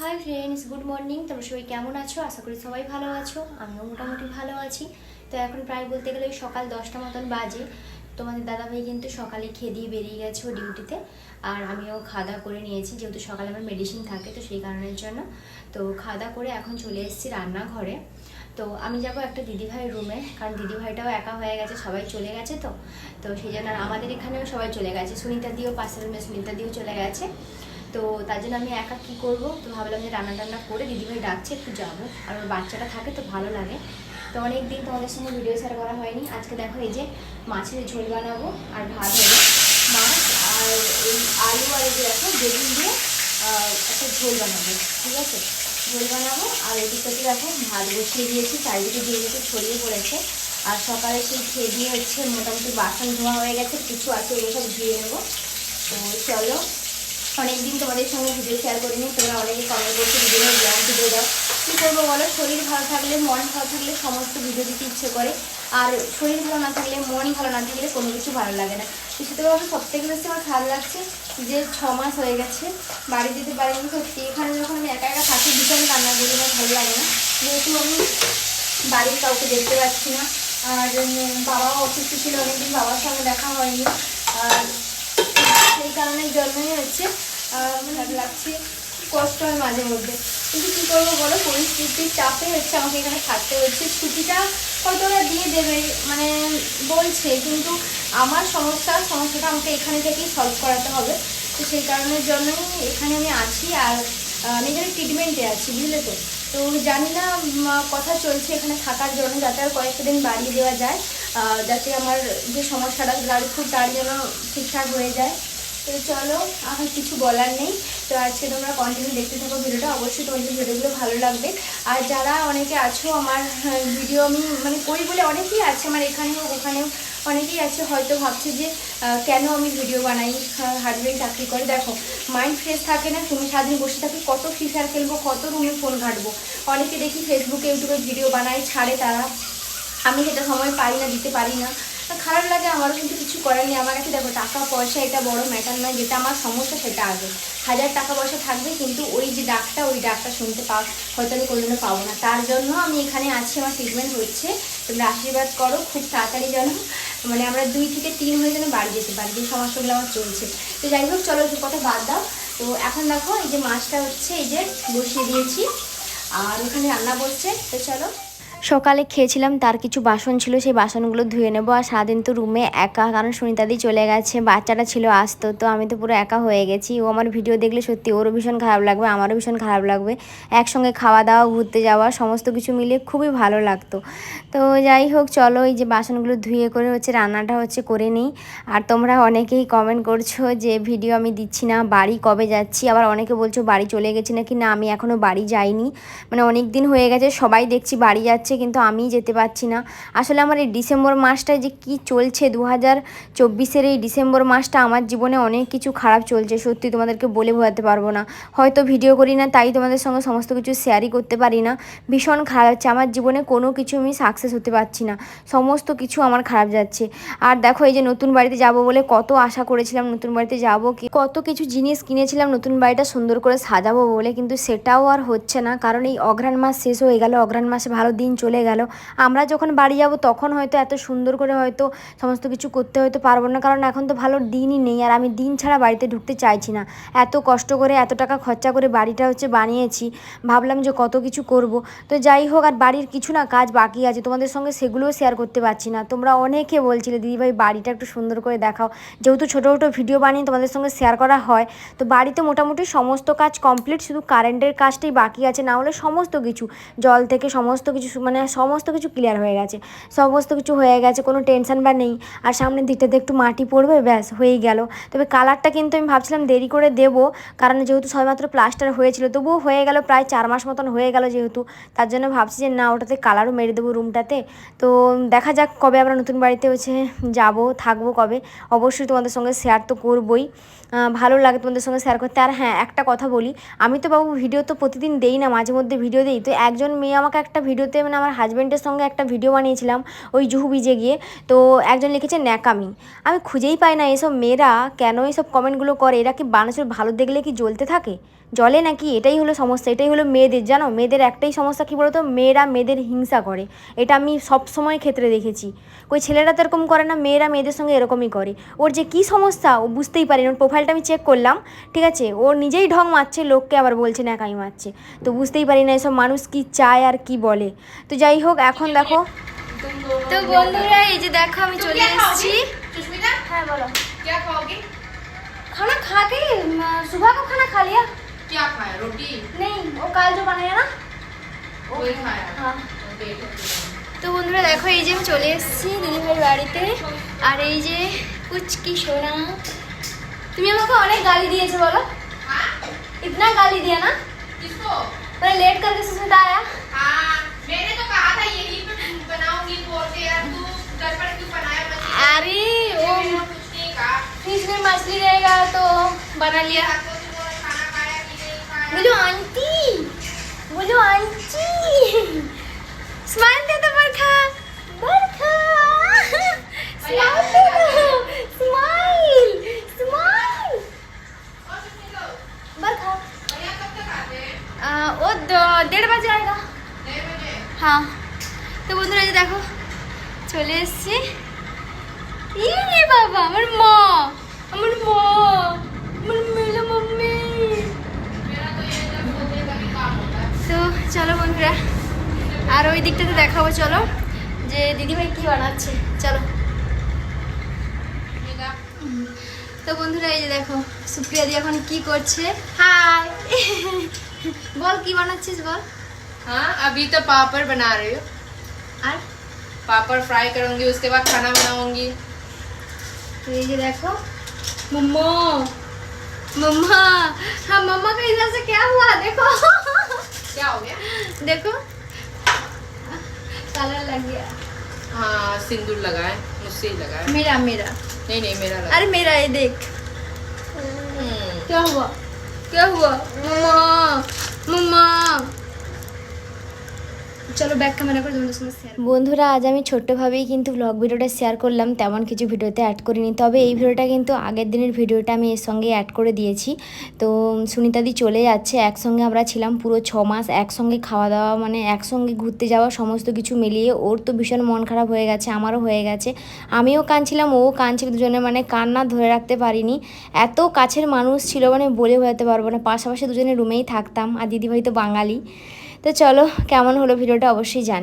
Hi friends good morning তোমরা সবাই কেমন আছো? আশা করি সবাই ভালো আছো। আমিও মোটামুটি ভালো আছি। তো এখন প্রায় বলতে গেলে সকাল দশটা মতন বাজে। তোমাদের দাদাভাই কিন্তু সকালে খেয়ে দিয়ে বেরিয়ে গেছে ডিউটিতে। আর আমিও খাওয়া দাওয়া করে নিয়েছি, যেহেতু সকালে আমার মেডিসিন থাকে, তো সেই কারণের জন্য। তো খাওয়া দাওয়া করে এখন চলে এসেছি রান্নাঘরে। তো আমি যাব একটা দিদিভাইয়ের রুমে কারণ দিদিভাইটাও একা হয়ে গেছে, সবাই চলে গেছে তো। তো সেই জন্য আমাদের এখানেও সবাই চলে গেছে। সুনিতা দিও পাশের রুমে সুনিতা দিও চলে গেছে। তো তার জন্য আমি একা কী করব? তো ভাবলাম যে রান্না টান্না করে দিদিভাই ডাকছে, একটু যাব। আর ওর বাচ্চাটা থাকে তো ভালো লাগে। তো অনেক দিন তোমাদের সঙ্গে ভিডিও শেয়ার করা হয়নি। আজকে দেখো এই যে মাছের ঝোল বানাবো আর ভাত হবে মাছ আর এই আলু আর এই যে দেখো বেগুন দিয়ে একটা ঝোল বানাবো, ঠিক আছে? ঝোল বানাবো আর এদিকটাতে দেখো ভাত বসিয়ে দিয়েছি, চারিদিকে দিয়ে দিতে ছড়িয়ে পড়েছে। আর সকালে সেই খেয়ে দিয়ে হচ্ছে মোটামুটি বাসন ধোয়া হয়ে গেছে, কিছু আছে ওগুলো সব ধুয়ে নেব। তো চলো অনেকদিন তোমাদের সঙ্গে ভিডিও শেয়ার করিনি, তোমরা অনেকে কমেন্ট করছ ভিডিও ব্যায়াম ভিডিও দাও। কী করব বলো? শরীর ভালো থাকলে, মন ভালো থাকলে সমস্ত ভিডিও দিতে ইচ্ছে করে। আর শরীর ভালো না থাকলে মন ভালো না থাকলে কোনো কিছু ভালো লাগে না। বিশেষ আমার সব থেকে বেশি আমার খারাপ লাগছে যে ছ মাস হয়ে গেছে, বাড়ি যেতে পারিনি সত্যি। এখানে যখন আমি একা একা থাকি, ভীষণ কান্না করি, আমার ভালো লাগে না। যেহেতু আমি বাড়ির কাউকে দেখতে পাচ্ছি না। আর বাবাও অসুস্থ ছিল, অনেকদিন বাবার সঙ্গে দেখা হয়নি। আর সেই কারণের জন্যই হচ্ছে লাগছে, কষ্ট হয় মাঝে মধ্যে। কিন্তু কী করব বলো, পরিস্থিতির চাপে হচ্ছে আমাকে এখানে থাকতে হচ্ছে ছুটিটা ওরা দিয়ে দেবে মানে বলছে, কিন্তু আমার সমস্যা, সমস্যাটা আমাকে এখানে থেকেই সলভ করাতে হবে। তো সেই কারণের জন্যই এখানে আমি আছি আর আমি এখানে ট্রিটমেন্টে আছি, বুঝলে তো? তো জানি না কথা চলছে এখানে থাকার জন্য, যাতে আর কয়েকটা দিন বাড়িয়ে দেওয়া যায়। যাতে আমার যে সমস্যাটা খুব তার জন্য ঠিকঠাক হয়ে যায়। তো চলো, আমার কিছু বলার নেই। তো আজকে তোমরা কন্টিনিউ দেখতে থাকো ভিডিওটা। অবশ্যই তোমাদের ভিডিওগুলো ভালো লাগবে। আর যারা অনেকে আছো আমার ভিডিও আমি মানে করি বলে অনেকেই আছে আমার এখানেও, ওখানেও অনেকেই আছে। হয়তো ভাবছে যে কেন আমি ভিডিও বানাই? হাজবেন্ড চাকরি করে। দেখো মাইন্ড ফ্রেশ থাকে না। তুমি সারাদিন বসে থাকি, কত ফ্রি ফায়ার খেলব, কত রুমে ফোন ঘাটবো। অনেকে দেখি ফেসবুকে ইউটিউবে ভিডিও বানাই ছাড়ে তারা। আমি সেটা সময় পারি না, দিতে পারি না। খারাপ লাগে, আমারও কিন্তু কিছু করার নেই। আমার কাছে দেখো, টাকা পয়সা এটা বড় ম্যাটার নয়, যেটা আমার সমস্যা সেটা আগে। হাজার টাকা পয়সা থাকবে, কিন্তু ওই যে ডাকটা, ওই ডাকটা শুনতে পাও হয়তো আমি কোনোদিনও পাবো না। তার জন্য আমি এখানে আছি, আমার ট্রিটমেন্ট হচ্ছে। তোমরা আশীর্বাদ করো, খুব তাড়াতাড়ি যেন মানে আমরা দুই থেকে তিন হয়ে যেন বাড়ি যেতে পারি, যে সমস্যাগুলো আমার চলছে। তো যাই হোক, চলো একটু কথা বাদ দাও। তো এখন দেখো, এই যে মাছটা হচ্ছে, এই যে বসিয়ে দিয়েছি। আর ওখানে রান্না বসছে, তো চলো। সকালে খেয়েছিলাম, তার কিছু বাসন ছিল, সেই বাসনগুলো ধুয়ে নেব। আর সারাদিন তো রুমে একা, কারণ সুনিতাদি চলে গেছে, বাচ্চাটা ছিল আসতো, তো আমি তো পুরো একা হয়ে গেছি। ও আমার ভিডিও দেখলে সত্যি ওরও ভীষণ খারাপ লাগবে, আমারও ভীষণ খারাপ লাগবে। একসঙ্গে খাওয়া দাওয়া, ঘুরতে যাওয়া, সমস্ত কিছু মিলে খুবই ভালো লাগতো। তো যাই হোক, চলো এই যে বাসনগুলো ধুয়ে করে হচ্ছে রান্নাটা হচ্ছে করে নিই। আর তোমরা অনেকেই কমেন্ট করছ যে, ভিডিও আমি দিচ্ছি না, বাড়ি কবে যাচ্ছি? আবার অনেকে বলছো, বাড়ি চলে গেছি নাকি? না, আমি এখনও বাড়ি যাইনি। মানে অনেক দিন হয়ে গেছে, সবাই দেখছি বাড়ি যাচ্ছে কিন্তু আমি যেতে পারছি না। আসলে আমার এই ডিসেম্বর মাসটায় যে কি চলছে দু হাজার চব্বিশের এই ডিসেম্বর মাসটা আমার জীবনে অনেক কিছু খারাপ চলছে। সত্যি তোমাদেরকে বলে বোঝাতে পারব না। হয়তো ভিডিও করি না, তাই তোমাদের সঙ্গে সমস্ত কিছু শেয়ারই করতে পারি না। ভীষণ খারাপ যাচ্ছে, আমার জীবনে কোনো কিছু আমি সাকসেস হতে পারছি না। সমস্ত কিছু আমার খারাপ যাচ্ছে। আর দেখো, এই যে নতুন বাড়িতে যাব বলে কত আশা করেছিলাম, নতুন বাড়িতে যাব কি, কত কিছু জিনিস কিনেছিলাম, নতুন বাড়িটা সুন্দর করে সাজাবো বলে, কিন্তু সেটাও আর হচ্ছে না। কারণ এই অঘ্রাণ মাস শেষ হয়ে গেল, অঘ্রাণ মাসে ভালো দিন চলে গেল। আমরা যখন বাড়ি যাব তখন হয়তো এত সুন্দর করে হয়তো সমস্ত কিছু করতে হয়তো পারব না। কারণ এখন তো ভালো দিনই নেই আর আমি দিন ছাড়া বাড়িতে ঢুকতে চাইছি না। এত কষ্ট করে, এত টাকা খরচা করে বাড়িটা হচ্ছে বানিয়েছি। ভাবলাম যে কত কিছু করব। তো যাই হোক, আর বাড়ির কিছু না কাজ বাকি আছে। তোমাদের সঙ্গে সেগুলোও শেয়ার করতে পারছি না। তোমরা অনেকে বলছিলে দিদিভাই বাড়িটা একটু সুন্দর করে দেখাও। যেহেতু ছোটো ছোটো ভিডিও বানিয়ে তোমাদের সঙ্গে শেয়ার করা হয়, তো বাড়িতে মোটামুটি সমস্ত কাজ কমপ্লিট শুধু কারেন্টের কাজটাই বাকি আছে। না হলে সমস্ত কিছু, জল থেকে সমস্ত কিছু মানে সমস্ত কিছু ক্লিয়ার হয়ে গেছে। সমস্ত কিছু হয়ে গেছে, কোনো টেনশন বা নেই। আর সামনের দিকটাতে একটু মাটি পড়বে, ব্যাস, হয়েই গেল। তবে কালারটা কিন্তু আমি ভাবছিলাম দেরি করে দেবো, কারণ যেহেতু সবেমাত্র প্লাস্টার হয়েছিল, তবুও হয়ে গেল প্রায় চার মাস মতন হয়ে গেল যেহেতু। তার জন্য ভাবছি যে না, ওটাতে কালারও মেরে দেবো রুমটাতে তো দেখা যাক কবে আমরা নতুন বাড়িতে হচ্ছে যাব, থাকব কবে। অবশ্যই তোমাদের সঙ্গে শেয়ার তো করবই। ভালো লাগে তোমাদের সঙ্গে শেয়ার করতে। আর হ্যাঁ একটা কথা বলি। আমি তো বাবু ভিডিও তো প্রতিদিন দেই না, মাঝে মধ্যে ভিডিও দিই। তো একজন মেয়ে আমাকে একটা ভিডিওতে মানে আমার হাজব্যান্ডের সঙ্গে একটা ভিডিও বানিয়েছিলাম, ওই জুহু বিজে গিয়ে। তো একজন লিখেছে, ন্যাকামি। আমি খুঁজেই পাই না এসব মেয়েরা কেন এসব কমেন্টগুলো করে? এরা কি মানুষের ভালো দেখলে কি জ্বলতে থাকে? জলে নাকি? এটাই হলো সমস্যা, এটাই হলো মেয়েদের, জানো? মেয়েদের একটাই সমস্যা কী বলতো? মেয়েরা মেয়েদের হিংসা করে। এটা আমি সব সময় ক্ষেত্রে দেখেছি। কই ছেলেরা তো এরকম করে না, মেয়েরা মেয়েদের সঙ্গে এরকমই করে। ওর যে কী সমস্যা, ও বুঝতেই পারি না ওর প্রোফাইলটা আমি চেক করলাম, ঠিক আছে? ও নিজেই ঢং মারছে, লোককে আবার বলছে না একাই মারছে। তো বুঝতেই পারি না এসব মানুষ কি চায় আর কি বলে। তো যাই হোক এখন দেখো তো বন্ধুরা এই যে দেখো আমি চলে এসেছি सुष्मिता হ্যাঁ বলো क्या खाओगी खाना खा के सुबह का खाना खा लिया क्या खाया रोटी नहीं वो काल जो बनाया ना वही खाया हाँ ओके তো বন্ধুরা দেখো এই যে আমি চলে এসেছি দিদিভাইয়ের বাড়িতে আর এই যে পুচকি সোনা তুমি আমাকে অনেক গালি দিয়েছো বলো हाँ इतना गाली दिया ना किसको मैंने लेट करके सुस्मिता आया हाँ मैंने तो कहा था यही पे बनाऊँगी बोल यार तू गड़बड़ क्यों बनाया? मछली अरे वो फ़िश में मछली रहेगा तो बना लिया। बोलो आंटी बोलो आंटी। स्माइल दे दो बरखा চলে এসছি ইয়ে বাবা আমার মা আমার মা আমার মেলা মাম্মি मेरा तो ये जब सोते का भी काम होता है তো চলো বন্ধুরা আর ওই দিকটাতে দেখাবো চলো যে দিদিভাই কি বানাচ্ছে চলো मेरा তো বন্ধুরা এই যে দেখো সুপ্রিয়া দি এখন কি করছে হাই বল কি বানাচ্ছিস বল हाँ अभी तो पापड़ बना रही हूँ আর पापड़ फ्राई करूँगी उसके बाद खाना बनाऊँगी। तो ये देखो मम्मा मम्मा हाँ मम्मा का इधर से क्या हुआ देखो। क्या हो गया? देखो कलर लग गया। हाँ सिंदूर लगाए मुझसे ही लगाए मेरा मेरा। नहीं नहीं मेरा लगा। अरे मेरा ये देख। हम्म, क्या हुआ? क्या हुआ? मम्मा मम्मा। চলো ব্যাক ক্যামেরা করে বন্ধুরা, আজ আমি ছোট্টভাবেই কিন্তু ব্লগ ভিডিওটা শেয়ার করলাম, তেমন কিছু ভিডিওতে অ্যাড করিনি। তবে এই ভিডিওটা কিন্তু আগের দিনের ভিডিওটা আমি এর সঙ্গে অ্যাড করে দিয়েছি। তো সুনিতাদি চলে যাচ্ছে, একসঙ্গে আমরা ছিলাম পুরো ছ মাস, একসঙ্গে খাওয়া দাওয়া মানে একসঙ্গে ঘুরতে যাওয়া, সমস্ত কিছু মিলিয়ে। ওর তো ভীষণ মন খারাপ হয়ে গেছে, আমারও হয়ে গেছে। আমিও কাঁদছিলাম, ও কাঁদছিল দুজনে মানে কান্না ধরে রাখতে পারিনি। এত কাছের মানুষ ছিল মানে বলে বোঝাতে পারব না। পাশাপাশি দুজনে রুমেই থাকতাম, আর দিদিভাই তো বাঙালি। তো চলো কেমন হলো ভিডিওটা অবশ্যই জানি।